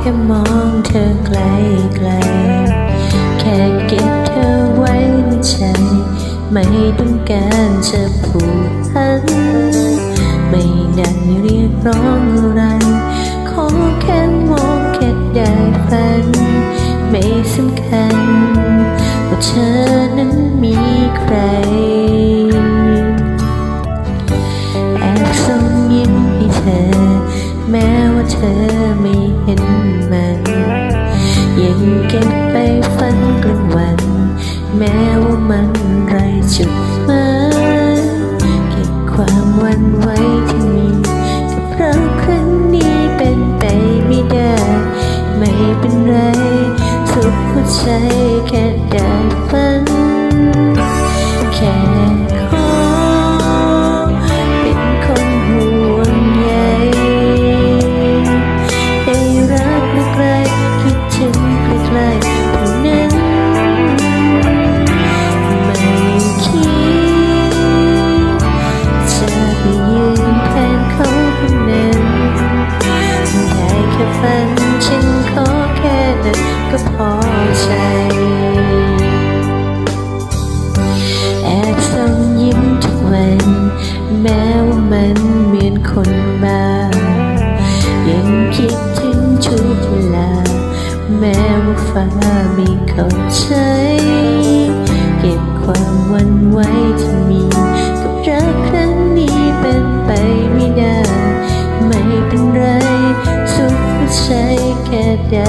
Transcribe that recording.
แค่มองเธอไกลไกล แค่เก็บเธอไว้ในใจ ไม่ต้องการจะผูกพัน ไม่ได้เรียกร้องอะไร ขอแค่มองแค่ได้ฝัน ไม่สำคัญ ว่าเธอนั้นมีใครแอบส่งยิ้มให้เธอแม้ เธอไม่เห็นมันยังเก็บไปฝันกลางวัน แม้ว่ามันไรจุดหมายเก็บความวันไว้ที่มีกับเราครั้งนี้เป็นไปไม่ได้ ไม่เป็นไร สุขหัวใจแค่ได้ฝัน พอใจ แอบส่งยิ้มทุกวัน แม้ว่ามันเหมือนคนบ้า ยังคิดถึงทุกเวลา แม้ว่าฟ้าไม่เข้าใจ เก็บความวันไว้ที่มีกับรักครั้งนี้เป็นไปไม่ได้ ไม่เป็นไรสุกใจแค่ได้